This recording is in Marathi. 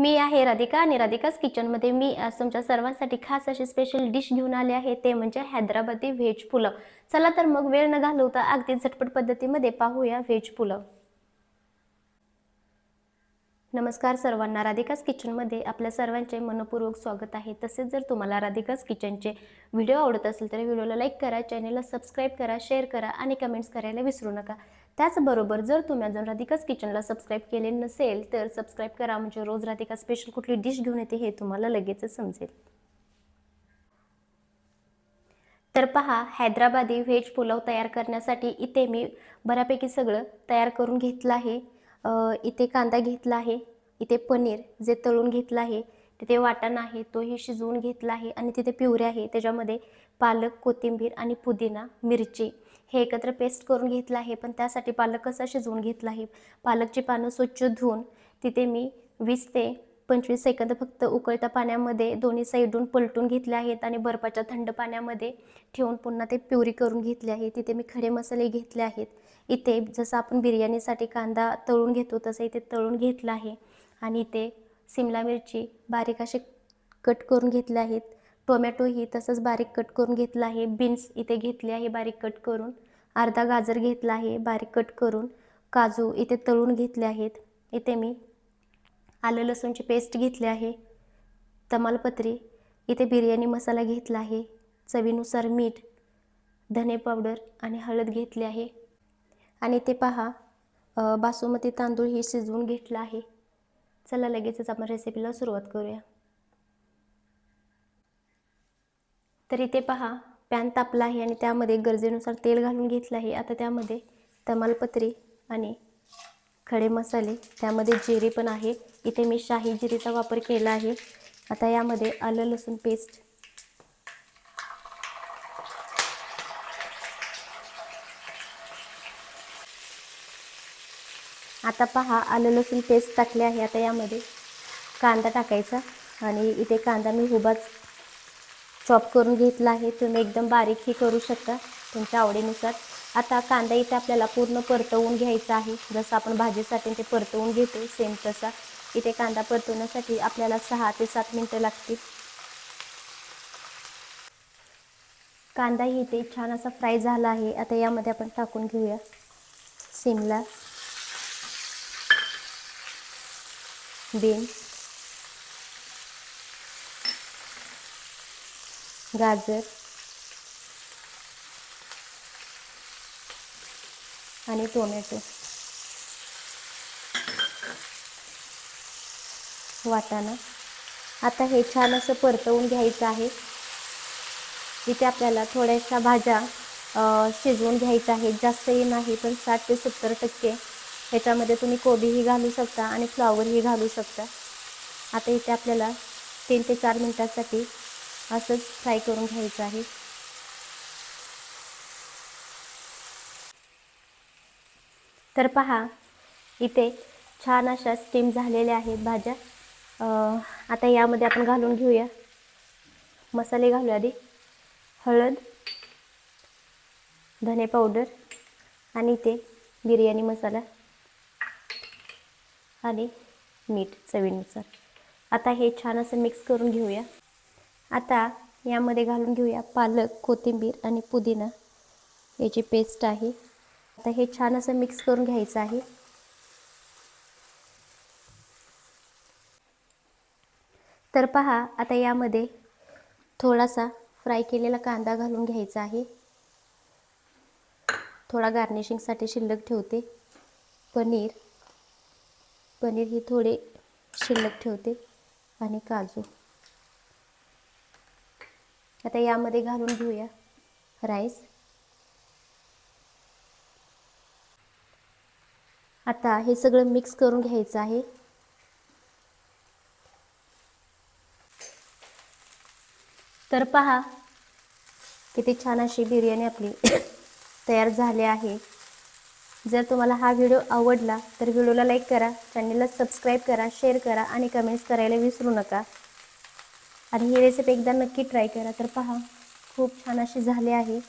मी आहे राधिका आणि राधिकाच किचनमध्ये मी आज तुमच्या सर्वांसाठी खास अशी स्पेशल डिश घेऊन आले आहे. ते म्हणजे हैदराबादी व्हेज पुलाव. चला तर मग वेळ न घालवता अगदी झटपट पद्धतीमध्ये पाहूया व्हेज पुलाव. नमस्कार सर्वांना. राधिकाच किचनमध्ये आपल्या सर्वांचे मनपूर्वक स्वागत आहे. तसेच जर तुम्हाला राधिकाच किचनचे व्हिडिओ आवडत असेल तर व्हिडिओला लाईक करा चॅनलला सबस्क्राईब करा शेअर करा आणि कमेंट्स करायला विसरू नका. त्याचबरोबर जर तुम्ही अजून राधिकाच किचनला सबस्क्राईब केले नसेल तर सबस्क्राईब करा. म्हणजे रोज राधिका स्पेशल कुठली डिश घेऊन येते हे तुम्हाला लगेचच समजेल. तर पहा हैदराबादी व्हेज पुलाव तयार करण्यासाठी इथे मी बऱ्यापैकी सगळं तयार करून घेतलं आहे. इथे कांदा घेतला आहे इथे पनीर जे तळून घेतलं आहे तिथे वाटाणा आहे तोही शिजवून घेतला आहे आणि तिथे पिवरे आहे. त्याच्यामध्ये पालक कोथिंबीर आणि पुदिना मिरची हे एकत्र पेस्ट करून घेतलं आहे. पण त्यासाठी पालक कसा शिजवून घेतला आहे? पालकची पानं स्वच्छ धुवून तिथे मी वीस ते पंचवीस सेकंद फक्त उकळत्या पाण्यामध्ये दोन्ही साईडून पलटून घेतले आहेत आणि बर्फाच्या थंड पाण्यामध्ये ठेवून पुन्हा ते प्युरी करून घेतले आहे. तिथे मी खडे मसाले घेतले आहेत. इथे जसं आपण बिर्याणीसाठी कांदा तळून घेतो तसं इथे तळून घेतलं आहे. आणि इथे सिमला मिरची बारीक असे कट करून घेतले आहेत. टोमॅटोही तसंच बारीक कट करून घेतला आहे. बीन्स इथे घेतले आहे बारीक कट करून. अर्धा गाजर घेतला आहे बारीक कट करून. काजू इथे तळून घेतले आहेत. इथे मी आलं लसूणची पेस्ट घेतली आहे. तमालपत्री. इथे बिर्याणी मसाला घेतला आहे. चवीनुसार मीठ धने पावडर आणि हळद घेतली आहे. आणि ते पहा बासुमती तांदूळ ही शिजवून घेतला आहे. चला लगेचच आपण रेसिपीला सुरुवात करूया. तर इथे पहा पॅन तापला आहे आणि त्यामध्ये गरजेनुसार तेल घालून घेतलं आहे. आता त्यामध्ये तमालपत्री आणि खडे मसाले त्यामध्ये जिरे पण आहे. इथे मी शाही जिरीचा वापर केला आहे. आता यामध्ये आलं लसूण पेस्ट. आता पहा आलं लसूण पेस्ट टाकले आहे. आता यामध्ये कांदा टाकायचा आणि इथे कांदा मी उभाच चॉप करून घेतला आहे. तुम्ही एकदम बारीकही करू शकता तुमच्या आवडीनुसार. आता कांदा इथे आपल्याला पूर्ण परतवून घ्यायचा आहे. जसं आपण भाजीसाठी ते परतवून घेतो सेम तसा. इथे कांदा परतवण्यासाठी आपल्याला सहा ते सात मिनटं लागतील. कांदाही इथे छान असा फ्राय झाला आहे. आता यामध्ये आपण टाकून घेऊया. सिमला बीन्स गाजर आणि टोमॅटो. वाटाणा. आता हे छान असं परतवून घ्यायचं आहे. इथे आपल्याला थोड्याशा भाज्या शिजवून घ्यायच्या आहेत. जास्तही नाही पण साठ ते सत्तर टक्के. ह्याच्यामध्ये तुम्ही कोबीही घालू शकता आणि फ्लॉवरही घालू शकता. आता इथे आपल्याला तीन ते चार मिनटासाठी असंच फ्राय करून घ्यायचं आहे. तर पहा इथे छान अशा स्टीम झालेल्या आहेत भाज्या. आता यामध्ये आपण घालून घेऊया. मसाले घालूया आधी. हळद धने पावडर आणि इथे बिर्याणी मसाला आणि मीठ चवीनुसार. आता हे छान असं मिक्स करून घेऊया. आता यामध्ये घालून घेऊया पालक कोथिंबीर आणि पुदिना. याची पेस्ट आहे. आता हे छान असं मिक्स करून घ्यायचं आहे. तर पहा आता यामध्ये थोडासा फ्राय केलेला कांदा घालून घ्यायचा आहे. थोडा गार्निशिंगसाठी शिल्लक ठेवते. पनीर. पनीर ही थोडे शिल्लक ठेवते. आणि काजू. आता यामध्ये घालून घेऊया. राईस. आता हे सगळं मिक्स करून घ्यायचं आहे. तर पहा किती छान अशी बिर्याणी आपली तयार झाली आहे. जर तुम्हाला हा व्हिडिओ आवडला तर व्हिडिओला लाईक करा चॅनलला सबस्क्राईब करा शेअर करा आणि कमेंट्स करायला विसरू नका. आणि ही रेसिपी एकदा नक्की ट्राय करा. तर पहा खूप छान अशी झाली आहे.